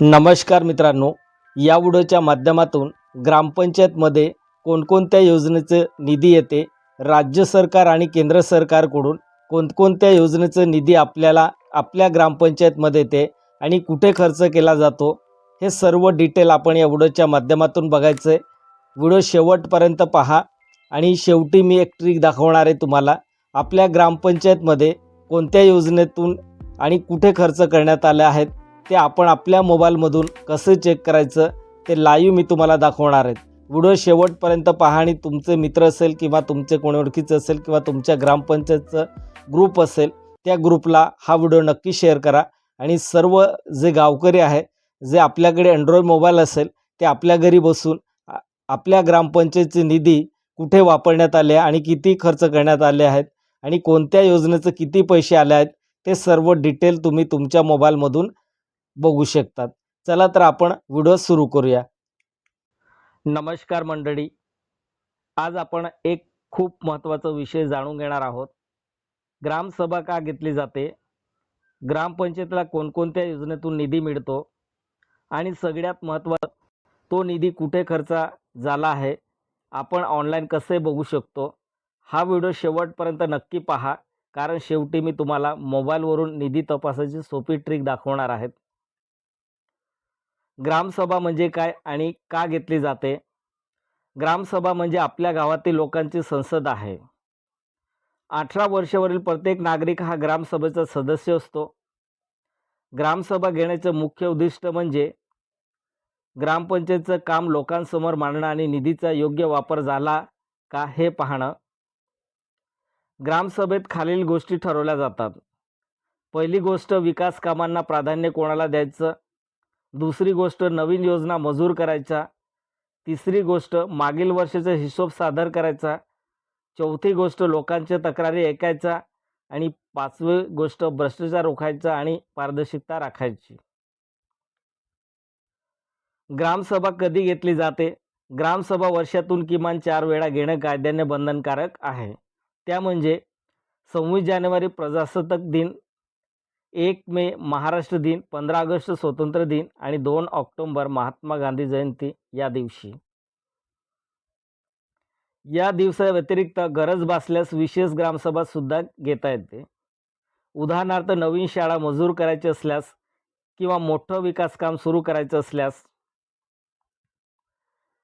नमस्कार मित्रांनो या व्हिडिओच्या माध्यमातून ग्रामपंचायतमध्ये कोणकोणत्या योजनेचं निधी येते राज्य सरकार आणि केंद्र सरकारकडून कोणकोणत्या योजनेचं निधी आपल्याला आपल्या ग्रामपंचायतमध्ये येते आणि कुठे खर्च केला जातो हे सर्व डिटेल आपण या व्हिडिओच्या माध्यमातून बघायचं आहे व्हिडिओ शेवटपर्यंत पहा आणि शेवटी मी एक ट्रिक दाखवणार आहे तुम्हाला. आपल्या ग्रामपंचायतमध्ये कोणत्या योजनेतून आणि कुठे खर्च करण्यात आले आहेत ते आपण आपल्या मोबाईलमधून कसं चेक करायचं ते लाईव्ह मी तुम्हाला दाखवणार आहे व्हिडिओ शेवटपर्यंत पहा आणि तुमचे मित्र असेल किंवा तुमचे कोणी ओळखीचं असेल किंवा तुमच्या ग्रामपंचायतचं ग्रुप असेल त्या ग्रुपला हा व्हिडिओ नक्की शेअर करा. आणि सर्व जे गावकरी आहे जे आपल्याकडे अँड्रॉइड मोबाईल असेल ते आपल्या घरी बसून आपल्या ग्रामपंचायतचे निधी कुठे वापरण्यात आले आणि किती खर्च करण्यात आले आहेत आणि कोणत्या योजनेचं किती पैसे आले आहेत ते सर्व डिटेल तुम्ही तुमच्या मोबाईलमधून बघू शकतात. चला तर आपण व्हिडिओ सुरू करूया. नमस्कार मंडळी. आज आपण एक खूप महत्त्वाचा विषय जाणून घेणार आहोत. ग्रामसभा का घेतली जाते? ग्रामपंचायतीला कोणकोणत्या योजनेतून निधी मिळतो? आणि सगळ्यात महत्त्वाचा तो निधी कुठे खर्च झाला आहे? आपण ऑनलाईन कसे बघू शकतो? हा व्हिडिओ शेवटपर्यंत नक्की पहा. कारण शेवटी मी तुम्हाला मोबाईलवरून निधी तपासायची सोपी ट्रिक दाखवणार आहेत. ग्रामसभा म्हणजे काय आणि का घेतली जाते? ग्रामसभा म्हणजे आपल्या गावातील लोकांची संसद आहे. अठरा वर्षावरील प्रत्येक नागरिक हा ग्रामसभेचा सदस्य असतो. ग्रामसभा घेण्याचं मुख्य उद्दिष्ट म्हणजे ग्रामपंचायतचं काम लोकांसमोर मांडणं आणि निधीचा योग्य वापर झाला का हे पाहणं. ग्रामसभेत खालील गोष्टी ठरवल्या जातात. पहिली गोष्ट विकास कामांना प्राधान्य कोणाला द्यायचं? दुसरी गोष्ट नवीन योजना मंजूर करायच्या तिसरी गोष्ट मागील वर्षाचा हिशोब सादर करायचा. चौथी गोष्ट लोकांच्या तक्रारी ऐकायचा. आणि पाचवी गोष्ट भ्रष्टाचार रोखायचा आणि पारदर्शकता राखायची. ग्रामसभा कधी घेतली जाते? ग्रामसभा वर्षातून किमान चार वेळा घेणं कायद्याने बंधनकारक आहे. त्या म्हणजे सव्वीस जानेवारी प्रजासत्ताक दिन एक मे महाराष्ट्र दिन पंधरा ऑगस्ट स्वतंत्र दिन आणि दोन ऑक्टोंबर महात्मा गांधी जयंती या दिवशी. या दिवसाव्यतिरिक्त गरज भासल्यास विशेष ग्रामसभा सुद्धा घेता येते. उदाहरणार्थ नवीन शाळा मंजूर करायची असल्यास किंवा मोठं विकास काम सुरू करायचं असल्यास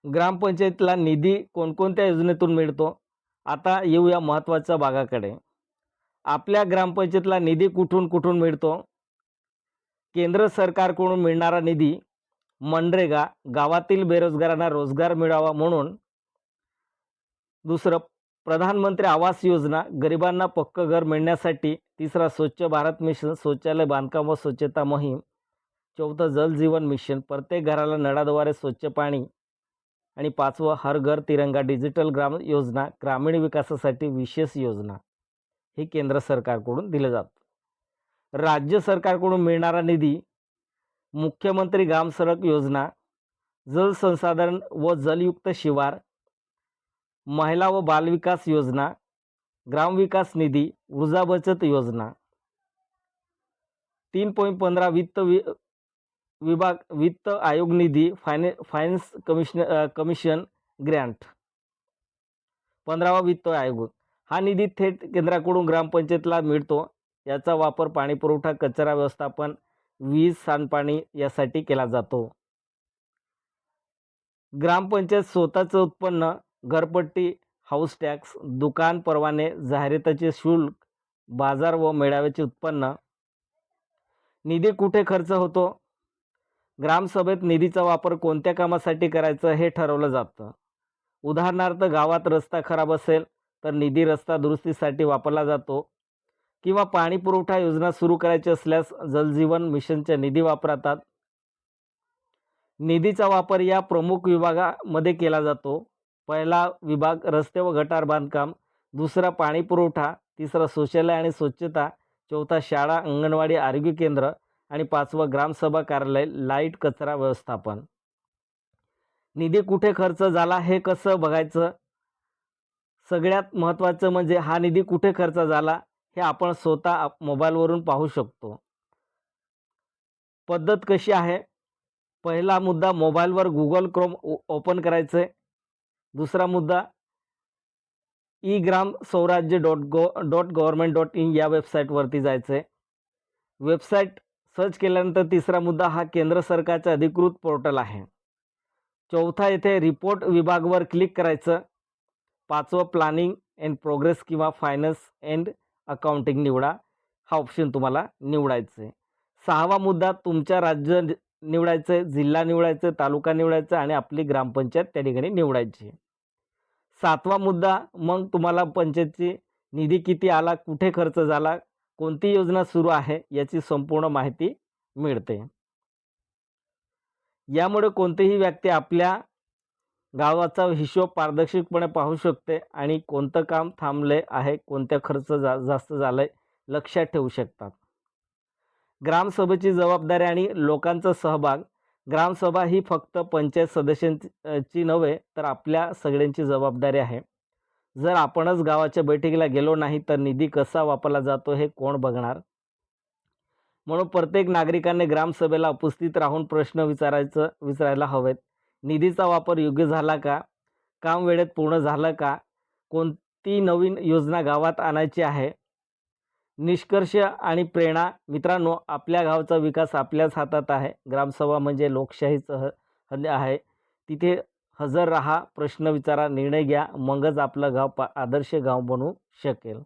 ग्रामपंचायतीला निधी कोणकोणत्या योजनेतून मिळतो? आता येऊया महत्त्वाच्या भागाकडे. आपल्या ग्रामपंचायतीला निधी कुठून कुठून मिळतो? केंद्र सरकारकडून मिळणारा निधी मनरेगा गावातील बेरोजगारांना रोजगार मिळावा म्हणून. दुसरं प्रधानमंत्री आवास योजना गरिबांना पक्क घर मिळण्यासाठी तिसरा स्वच्छ भारत मिशन शौचालय बांधकाम व स्वच्छता मोहीम. चौथं जल जीवन मिशन प्रत्येक घराला नळाद्वारे स्वच्छ पाणी. आणि पाचवं हर घर तिरंगा डिजिटल ग्राम योजना ग्रामीण विकासासाठी विशेष योजना. हे केंद्र सरकारकडून दिलं जातं. राज्य सरकारकडून मिळणारा निधी मुख्यमंत्री ग्राम सडक योजना जलसंसाधन व जलयुक्त शिवार महिला व बालविकास योजना ग्रामविकास निधी ऊर्जा बचत योजना तीन पॉईंट पंधरा वित्त वि विभाग वित्त आयोग निधी फायने फायनान्स कमिशन कमिशन ग्रँट. पंधरावा वित्त आयोग. हा निधी थेट केंद्राकडून ग्रामपंचायतला मिळतो. याचा वापर पाणीपुरवठा कचरा व्यवस्थापन वीज सांडपाणी यासाठी केला जातो. ग्रामपंचायत स्वतःचं उत्पन्न घरपट्टी हाऊस टॅक्स दुकान परवाने जाहिरातीचे शुल्क बाजार व मेळाव्याचे उत्पन्न. निधी कुठे खर्च होतो? ग्रामसभेत निधीचा वापर कोणत्या कामासाठी करायचं हे ठरवलं जातं. उदाहरणार्थ गावात रस्ता खराब असेल तर निधी रस्ता दुरुस्तीसाठी वापरला जातो किंवा पाणी पुरवठा योजना सुरू करायची असल्यास जलजीवन मिशनच्या निधी वापरतात. निधीचा वापर या प्रमुख विभागामध्ये केला जातो. पहिला विभाग रस्ते व गटार बांधकाम दुसरा पाणी पुरवठा तिसरा शौचालय आणि स्वच्छता चौथा शाळा अंगणवाडी आरोग्य केंद्र आणि पाचवं ग्रामसभा कार्यालय लाइट कचरा व्यवस्थापन. निधी कुठे खर्च झाला हे कसं बघायचं? सगळ्यात महत्त्वाचं म्हणजे हा निधी कुठे खर्च झाला हे आपण स्वतः मोबाईलवरून पाहू शकतो. पद्धत कशी आहे? पहिला मुद्दा मोबाईलवर गुगल क्रोम ओ ओपन करायचं आहे दुसरा मुद्दा e Gram Swaraj dot go dot government dot in या वेबसाईटवरती जायचं आहे वेबसाईट सर्च केल्यानंतर तिसरा मुद्दा हा केंद्र सरकारचा अधिकृत पोर्टल आहे. चौथा येथे रिपोर्ट विभागवर क्लिक करायचं. पाचवं प्लॅनिंग अँड प्रोग्रेस किंवा फायनान्स अँड अकाउंटिंग निवडा. हा ऑप्शन तुम्हाला निवडायचं आहे. सहावा मुद्दा तुमच्या राज्य निवडायचं आहे जिल्हा निवडायचं तालुका निवडायचा आणि आपली ग्रामपंचायत त्या ठिकाणी निवडायची सातवा मुद्दा मग तुम्हाला पंचायतची निधी किती आला कुठे खर्च झाला कोणती योजना सुरू आहे याची संपूर्ण माहिती मिळते. यामुळे कोणतीही व्यक्ती आपल्या गावाचा हिशोब पारदर्शकपणे पाहू शकते आणि कोणतं काम थांबले आहे कोणत्या खर्च जा जास्त झालं आहे लक्षात ठेवू शकतात. ग्रामसभेची जबाबदारी आणि लोकांचा सहभाग. ग्रामसभा ही फक्त पंचायत सदस्यांची नव्हे तर आपल्या सगळ्यांची जबाबदारी आहे. जर आपणच गावाच्या बैठकीला गेलो नाही तर निधी कसा वापरला जातो हे कोण बघणार? म्हणून प्रत्येक नागरिकाने ग्रामसभेला उपस्थित राहून प्रश्न विचारायचं विचारायला हवेत. निधीचा वापर योग्य झाला का? काम वेळेत पूर्ण झालं का? कोणती नवीन योजना गावात आणायची आहे? निष्कर्ष आणि प्रेरणा मित्रांनो आपल्या गावचा विकास आपल्याच हातात आहे. ग्रामसभा म्हणजे लोकशाहीचं ह हल्ले आहे. तिथे हजर राहा प्रश्न विचारा निर्णय घ्या मगच आपलं गाव पा आदर्श गाव बनू शकेल.